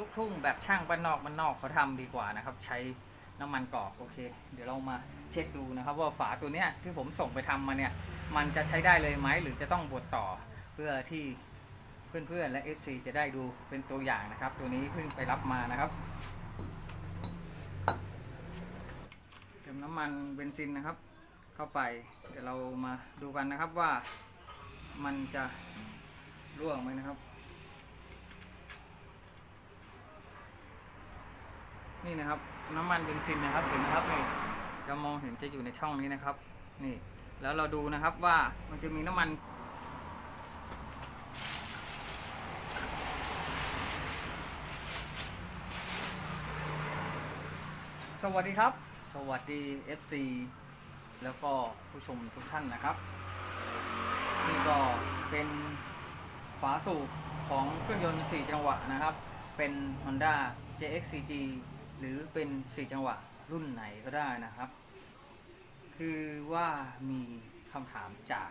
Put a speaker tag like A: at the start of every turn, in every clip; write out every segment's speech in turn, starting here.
A: ลูกทุ่งแบบช่างบ้านนอกบ้านนอกเขาทำดีกว่านะครับ ใช้น้ำมันกรอกโอเค เดี๋ยวเรามาเช็คดูนะครับ ว่าฝาตัวเนี้ยที่ผมส่งไปทำมาเนี่ย มันจะใช้ได้เลยไหมหรือจะต้องบดต่อเพื่อที่เพื่อนๆและ FC จะได้ดูเป็นตัวอย่างนะครับ ตัวนี้เพิ่งไปรับมานะครับเติมน้ำมันเบนซินนะครับ เข้าไปเดี๋ยวเรามาดูกันนะครับว่ามันจะร่วงไหมนะครับ นี่นะครับน้ำมันเบนซินนะครับเห็นครับนี่จะมองเห็นจะอยู่ในช่องนี้นะครับ นี่แล้วเราดูนะครับว่ามันจะมีน้ำมันสวัสดีครับ สวัสดี FC แล้วก็ผู้ชมทุกท่านนะครับ นี่ก็เป็นฝาสูบของเครื่องยนต์ 4 จังหวะนะครับ เป็น Honda JXCG หรือเป็น4จังหวะรุ่นไหนก็ได้นะครับ คือว่ามีคำถามจาก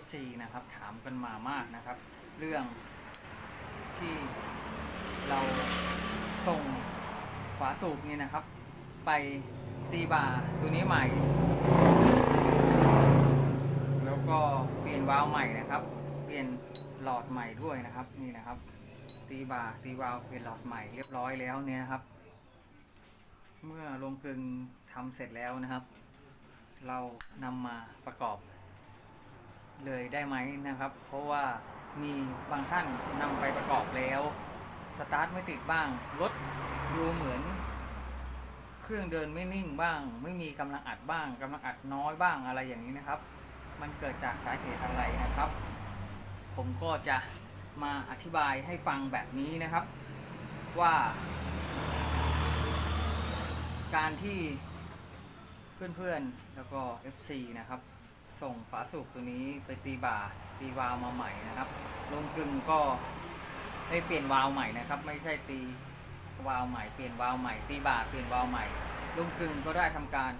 A: FC นะครับถามกันมามากนะครับ เรื่องที่เราส่งฝาสูบนี่นะครับ ไปตีบาตัวนี้ใหม่ แล้วก็เปลี่ยนวาล์วใหม่นะครับ เปลี่ยนหลอดใหม่ด้วยนะครับนี่นะครับ ตีบาตีวาล์วเปลี่ยนหลอดใหม่เรียบร้อยแล้วเนี่ยนะครับ เมื่อลงกลึงทำเสร็จแล้วนะครับ เรานำมาประกอบ เลยได้ไหมนะครับ เพราะว่ามีบางท่านนำไปประกอบแล้วสตาร์ทไม่ติดบ้างรถดูเหมือน เครื่องเดินไม่นิ่งบ้าง ไม่มีกำลังอัดบ้างกำลังอัดน้อยบ้างอะไรอย่างนี้นะครับ มันเกิดจากสาเหตุอะไรนะครับ ผมก็จะมาอธิบายให้ฟังแบบนี้นะครับ ว่า การที่เพื่อนๆ แล้วก็ FC นะครับ ส่งฝาสูบตัวนี้ไปตีบาตีวาล์วมาใหม่นะครับลงกลึงก็ได้เปลี่ยนวาล์วใหม่นะครับ ไม่ใช่ตีวาล์วใหม่เปลี่ยนวาล์วใหม่ตีบาเปลี่ยนวาล์วใหม่ลุงกึงก็ได้ทำการ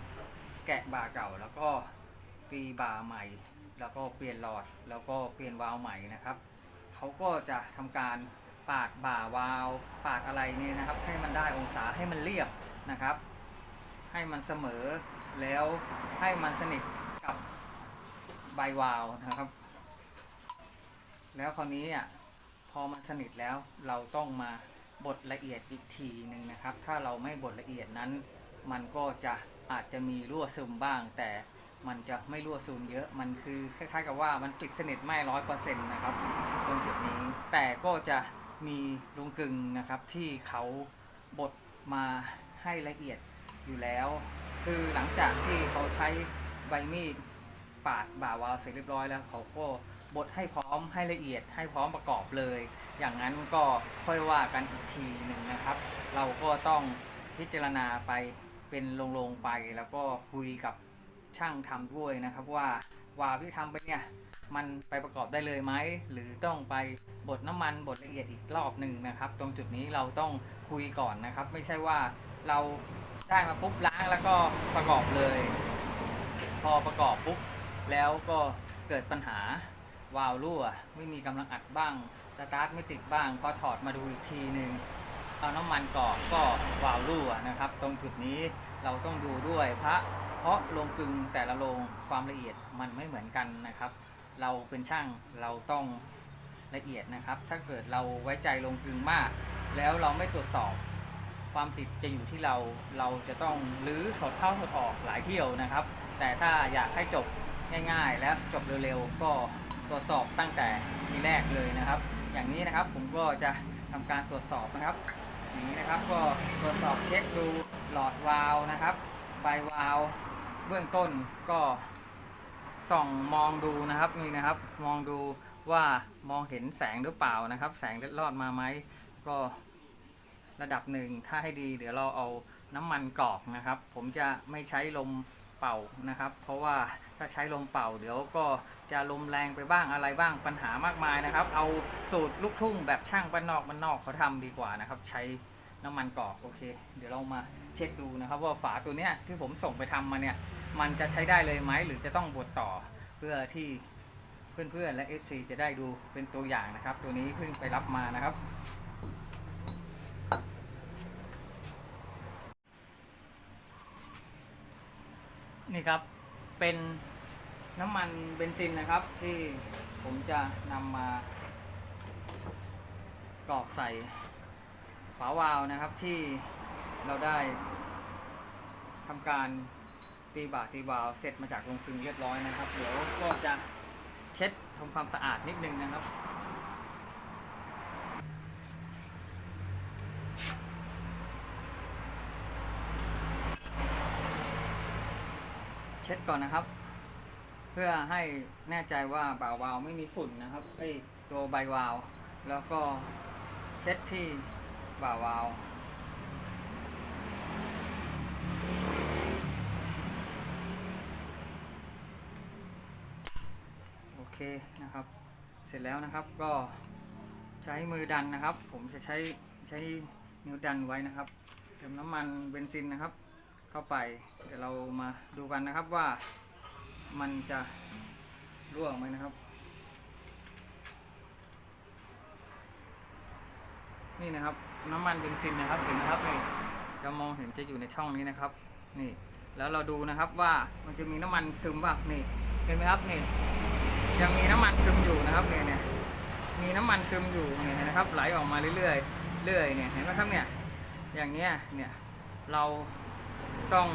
A: แกะบาเก่า แล้วก็ตีบาใหม่ แล้วก็เปลี่ยนหลอดแล้วก็เปลี่ยนวาล์วใหม่นะครับเขาก็จะทำการปาดบ่าวาล์วปาดอะไรเนี่ยนะครับ ให้มันได้องศาให้มันเรียบนะครับ ให้มันเสมอแล้วให้มันสนิทกับใบวาวนะครับ แล้วคราวนี้อะพอมันสนิทแล้วเราต้องมาบทละเอียดอีกทีหนึ่งนะครับ ถ้าเราไม่บทละเอียดนั้น มันก็จะอาจจะมีรั่วซึมบ้าง แต่มันจะไม่รั่วซึมเยอะมันคือคล้ายๆกับว่ามันปิดสนิทไม่ร้อยเปอร์เซ็นต์นะครับตรงจุดนี้แต่ก็จะมีลุงกึงนะครับที่เขาบดมาให้ละเอียด อยู่แล้ว คือหลังจากที่เขาใช้ใบมีดปาดบ่าวาวเสร็จเรียบร้อยแล้วเขาก็บดให้พร้อมให้ละเอียดให้พร้อมประกอบเลย อย่างนั้นก็ค่อยว่ากันอีกทีหนึ่งนะครับ เราก็ต้องพิจารณาไปเป็นลงๆไปแล้วก็คุยกับช่างทำด้วยนะครับว่าวาวที่ทำไปเนี่ยมันไปประกอบได้เลยไหมหรือต้องไปบดน้ำมันบดละเอียดอีกรอบหนึ่งนะครับ ตรงจุดนี้เราต้องคุยก่อนนะครับ ไม่ใช่ว่าเรา ได้มาปุ๊บล้างแล้วก็ประกอบเลย พอประกอบปุ๊บแล้วก็เกิดปัญหาวาล์วรั่ว ไม่มีกำลังอัดบ้างสตาร์ทไม่ติดบ้างพอถอดมาดูอีกทีหนึ่งเอาน้ำมันกรอกก็วาล์วรั่วนะครับ ตรงจุดนี้เราต้องดูด้วยพระเพราะโรงกลึงแต่ละโรงความละเอียดมันไม่เหมือนกันนะครับ เราเป็นช่างเราต้องละเอียดนะครับ ถ้าเกิดเราไว้ใจโรงกลึงมาก แล้วเราไม่ตรวจสอบ ความผิดจะอยู่ที่เราเราจะต้องรื้อถอดเข้าถอดออกหลายเที่ยวนะครับ แต่ถ้าอยากให้จบง่ายๆ และจบเร็วๆ ก็ตรวจสอบตั้งแต่ทีแรกเลยนะครับ อย่างนี้นะครับผมก็จะทำการตรวจสอบนะครับอย่างนี้นะครับก็ตรวจสอบเช็คดูหลอดวาล์วนะครับใบวาล์วเบื้องต้นก็ส่องมองดูนะครับนี่นะครับ มองดูว่ามองเห็นแสงหรือเปล่านะครับ แสงเล็ดลอดมาไหมก็ ระดับหนึ่งถ้าให้ดีเดี๋ยวเราเอาน้ำมันกรอกนะครับ ผมจะไม่ใช้ลมเป่านะครับ เพราะว่าถ้าใช้ลมเป่า เดี๋ยวก็จะลมแรงไปบ้างอะไรบ้างปัญหามากมายนะครับ เอาสูตรลูกทุ่งแบบช่างบ้านนอกบ้านนอกเขาทำดีกว่านะครับ ใช้น้ำมันกรอกโอเค เดี๋ยวเรามาเช็คดูนะครับ ว่าฝาตัวเนี้ยที่ผมส่งไปทำมาเนี่ยมันจะใช้ได้เลยไหมหรือจะต้องบดต่อเพื่อที่เพื่อนๆและ FC จะได้ดูเป็นตัวอย่างนะครับ ตัวนี้เพิ่งไปรับมานะครับ นี่ครับเป็นน้ำมันเบนซินนะครับที่ผมจะนำมากรอกใส่ฝาวาล์วนะครับที่เราได้ทำการตีบาตีวาล์วเสร็จมาจากโรงกลึงเรียบร้อยนะครับ เดี๋ยวก็จะเช็ดทำความสะอาดนิดนึงนะครับ ช็ดก่อนนะครับ เพื่อให้แน่ใจว่าบ่าวาวไม่มีฝุ่นนะครับไอตัวใบวาว แล้วก็เช็ดที่บ่าวาวโอเคนะครับ เสร็จแล้วนะครับก็ใช้มือดันนะครับ ผมจะใช้ใช้นิ้วดันไว้นะครับเติมน้ำมันเบนซินนะครับ เข้าไป เดี๋ยวเรามาดูกันนะครับว่ามันจะรั่วไหมนะครับ นี่นะครับน้ำมันเบนซินนะครับเห็นไหมครับนี่จะมองเห็นจะอยู่ในช่องนี้นะครับ นี่ แล้วเราดูนะครับว่ามันจะมีน้ำมันซึมป่ะนี่เห็นไหมครับนี่ยังมีน้ำมันซึมอยู่นะครับเนี่ยเนี่ยมีน้ำมันซึมอยู่เนี่ยนนะครับ ไหลออกมาเรื่อยๆเรื่อยเนี่ยเห็นไหมครับเนี่ยอย่างเงี้ยเนี่ยเรา ต้อง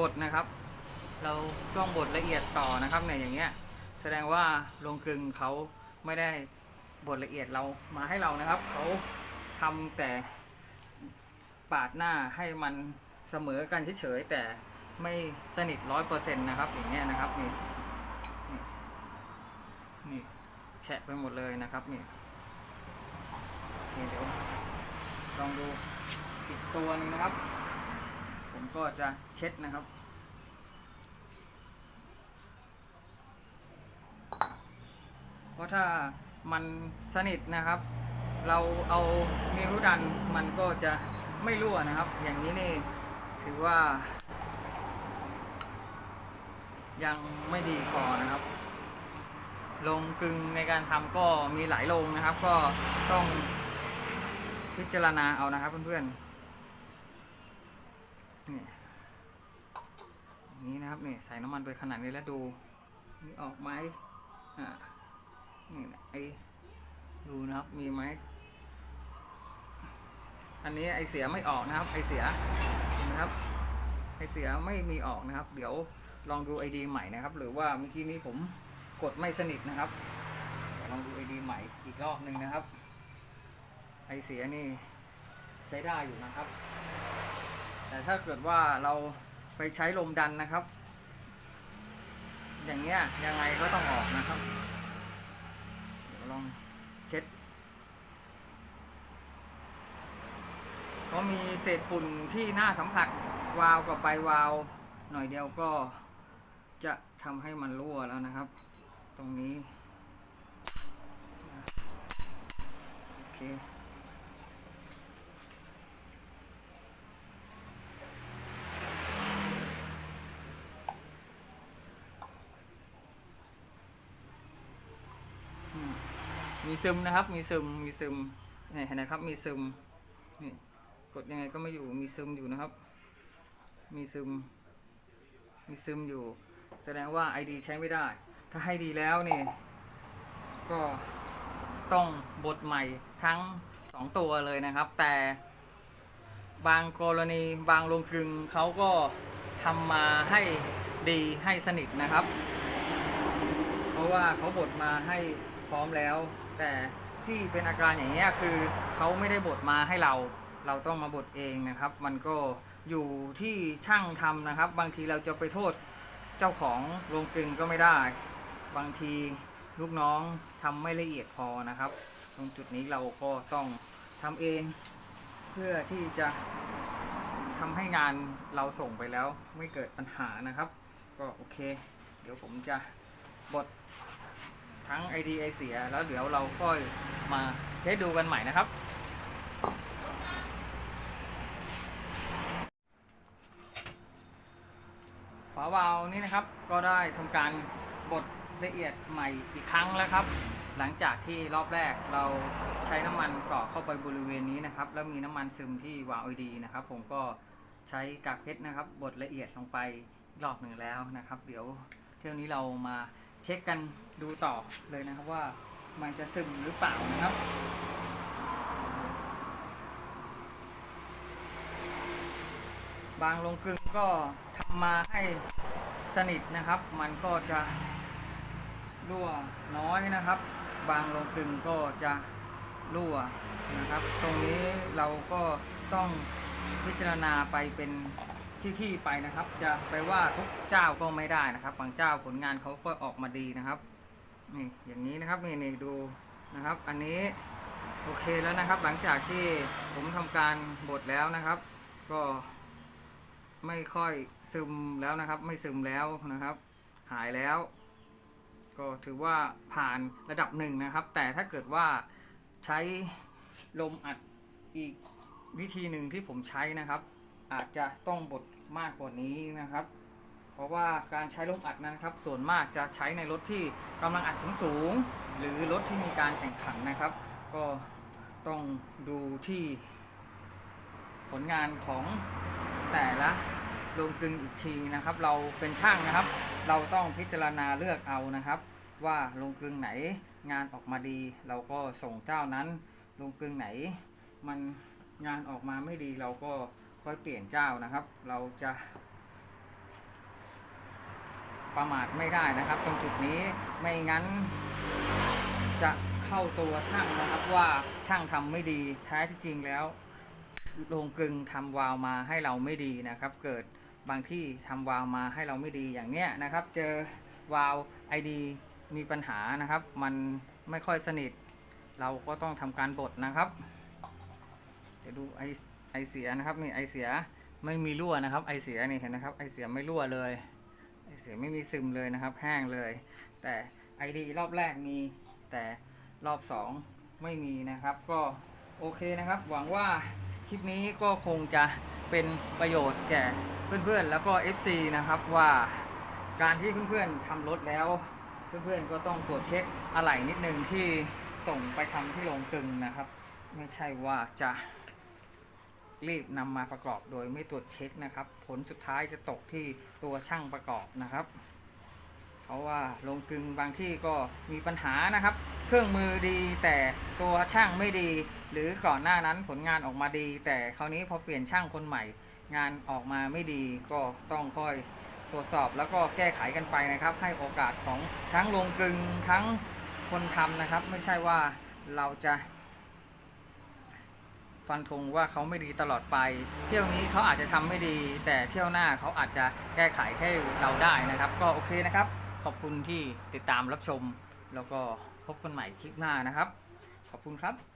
A: บดนะครับ เราต้องบดละเอียดต่อนะครับเนี่ยอย่างเงี้ยแสดงว่าโรงกลึงเขาไม่ได้บดละเอียดเรามาให้เรานะครับเขาทำแต่ปาดหน้าให้มันเสมอกันเฉยๆแต่ไม่สนิทร้อยเปอร์เซ็นต์นะครับ อย่างเงี้ยนะครับนี่นี่แฉะไปหมดเลยนะครับนี่เคเดี๋ยวลองดูอีกตัวนึงนะครับ ก็จะเช็ดนะครับ เพราะถ้ามันสนิทนะครับ เราเอานิ้วดันมันก็จะไม่รั่วนะครับ อย่างนี้นี่ถือว่า ยังไม่ดีพอนะครับลงกึงในการทำก็มีหลายโรงนะครับ ก็ต้องพิจารณาเอานะครับเพื่อนๆ นี่นี้นะครับนี่ใส่น้ำมันไปขนาดนี้แล้วดูมีออกไหมอ่านี่นะไอดูนะครับมีไหมอันนี้ไอเสียไม่ออกนะครับ ไอเสียเห็นะครับ ไอเสียไม่มีออกนะครับ เดี๋ยวลองดูไอดีใหม่นะครับ หรือว่าเมื่อกี้นี้ผมกดไม่สนิทนะครับเดี๋ยวลองดูไอดีใหม่อีกรอบหนึ่งนะครับ ไอเสียนี่ใช้ได้อยู่นะครับ แต่ถ้าเกิดว่าเราไปใช้ลมดันนะครับ อย่างเงี้ยยังไงก็ต้องออกนะครับเดี๋ยวลองเช็ดเพรามีเศษฝุ่นที่หน้าสัมผัสวาล์วกับปลายวาล์วหน่อยเดียวก็จะทำให้มันรั่วแล้วนะครับ ตรงนี้ โอเค มี ซึมนะครับ มีซึมมีซึมนี่เห็นนะครับ มีซึมนี่กดยังไงก็ไม่อยู่มีซึมอยู่นะครับ มีซึม มีซึมอยู่ แสดงว่า ID ใช้ไม่ได้ ถ้าให้ดีแล้วนี่ก็ต้องบทใหม่ทั้ง 2 ตัวเลยนะครับ แต่บางกรณีบางโรงกลึงเขาก็ทำมาให้ดีให้สนิทนะครับ เพราะว่าเขาบดมาให้ ร้อมแล้ว แต่ที่เป็นอาการอย่างนี้ยคือเขาไม่ได้บดมาให้เรา เราต้องมาบดเองนะครับ มันก็อยู่ที่ช่างทำนะครับ บางทีเราจะไปโทษเจ้าของโรงกลึงก็ไม่ได้ บางทีลูกน้องทำไม่ละเอียดพอนะครับ ตรงจุดนี้เราก็ต้องทำเอง เพื่อที่จะทำให้งานเราส่งไปแล้วไม่เกิดปัญหานะครับ ก็โอเค เดี๋ยวผมจะบด ทั้ง ID ไอเสียแล้วเดี๋ยวเราค่อยมาเทสดูกันใหม่นะครับ ฝาวาล์วนี้นะครับก็ได้ทำการบดละเอียดใหม่อีกครั้งแล้วครับ หลังจากที่รอบแรกเราใช้น้ำมันกรอกเข้าไปบริเวณนี้นะครับ แล้วมีน้ำมันซึมที่วาล์ว ID นะครับ ผมก็ใช้กากเพชรนะครับบดละเอียดลงไปรอบหนึ่งแล้วนะครับ เดี๋ยวเที่ยวนี้เรามา เช็คกันดูต่อเลยนะครับว่ามันจะซึมหรือเปล่านะครับบางลงกลึงก็ทำมาให้สนิทนะครับ มันก็จะรั่วน้อยนะครับ บางลงกลึงก็จะรั่วนะครับ ตรงนี้เราก็ต้องพิจารณาไปเป็น ที่ๆไปนะครับ จะไปว่าทุกเจ้าก็ไม่ได้นะครับบางเจ้าผลงานเขาก็ออกมาดีนะครับนี่อย่างนี้นะครับนี่นี่ดูนะครับ อันนี้โอเคแล้วนะครับ หลังจากที่ผมทำการบดแล้วนะครับ ก็ไม่ค่อยซึมแล้วนะครับ ไม่ซึมแล้วนะครับ หายแล้ว ก็ถือว่าผ่านระดับหนึ่งนะครับ แต่ถ้าเกิดว่าใช้ลมอัดอีกวิธีหนึ่งที่ผมใช้นะครับ อาจจะต้องบด มากกว่านี้นะครับ เพราะว่าการใช้ลมอัดนะครับ ส่วนมากจะใช้ในรถที่กำลังอัดสูงๆหรือรถที่มีการแข่งขันนะครับ ก็ต้องดูที่ผลงานของแต่ละโรงกลึงอีกทีนะครับ เราเป็นช่างนะครับ เราต้องพิจารณาเลือกเอานะครับ ว่าโรงกลึงไหนงานออกมาดี เราก็ส่งเจ้านั้นโรงกลึงไหน มันงานออกมาไม่ดีเราก็ ค่อยเปลี่ยนเจ้านะครับ เราจะ ประมาทไม่ได้นะครับ ตรงจุดนี้ไม่งั้น จะเข้าตัวช่างนะครับว่าช่างทำไม่ดีแท้ที่จริงแล้วโรงกลึงทำวาล์วมาให้เราไม่ดีนะครับ เกิดบางที่ทำวาล์วมาให้เราไม่ดีอย่างเนี้ยนะครับ เจอวาล์วไอดีมีปัญหานะครับ มันไม่ค่อยสนิท เราก็ต้องทำการบดนะครับ เดี๋ยวดูไอ ไอเสียนะครับนี่ไอเสียไม่มีรั่วนะครับ ไอเสียนี่เห็นนะครับ ไอเสียไม่รั่วเลยไอเสียไม่มีซึมเลยนะครับ แห้งเลย แต่ไอดีรอบแรกมีแต่รอบสองไม่มีนะครับ ก็โอเคนะครับ หวังว่าคลิปนี้ก็คงจะเป็นประโยชน์แก่เพื่อนๆ แล้วก็ FC นะครับว่าการที่เพื่อนๆทำรถแล้ว เพื่อนๆก็ต้องตรวจเช็คอะไหล่นิดนึงที่ส่งไปทำที่โรงกลึงนะครับ ไม่ใช่ว่าจะ รีบนำมาประกอบโดยไม่ตรวจเช็คนะครับ ผลสุดท้ายจะตกที่ตัวช่างประกอบนะครับ เพราะว่าโรงกึงบางที่ก็มีปัญหานะครับ เครื่องมือดีแต่ตัวช่างไม่ดี หรือก่อนหน้านั้นผลงานออกมาดี แต่คราวนี้พอเปลี่ยนช่างคนใหม่ งานออกมาไม่ดีก็ต้องค่อยตรวจสอบแล้วก็แก้ไขกันไปนะครับ ให้โอกาสของทั้งโรงกึงทั้งคนทำนะครับ ไม่ใช่ว่าเราจะ ฟันธงว่าเขาไม่ดีตลอดไป เที่ยวนี้เขาอาจจะทำไม่ดี แต่เที่ยวหน้าเขาอาจจะแก้ไขให้เราได้นะครับ ก็โอเคนะครับ ขอบคุณที่ติดตามรับชม แล้วก็พบกันใหม่คลิปหน้านะครับ ขอบคุณครับ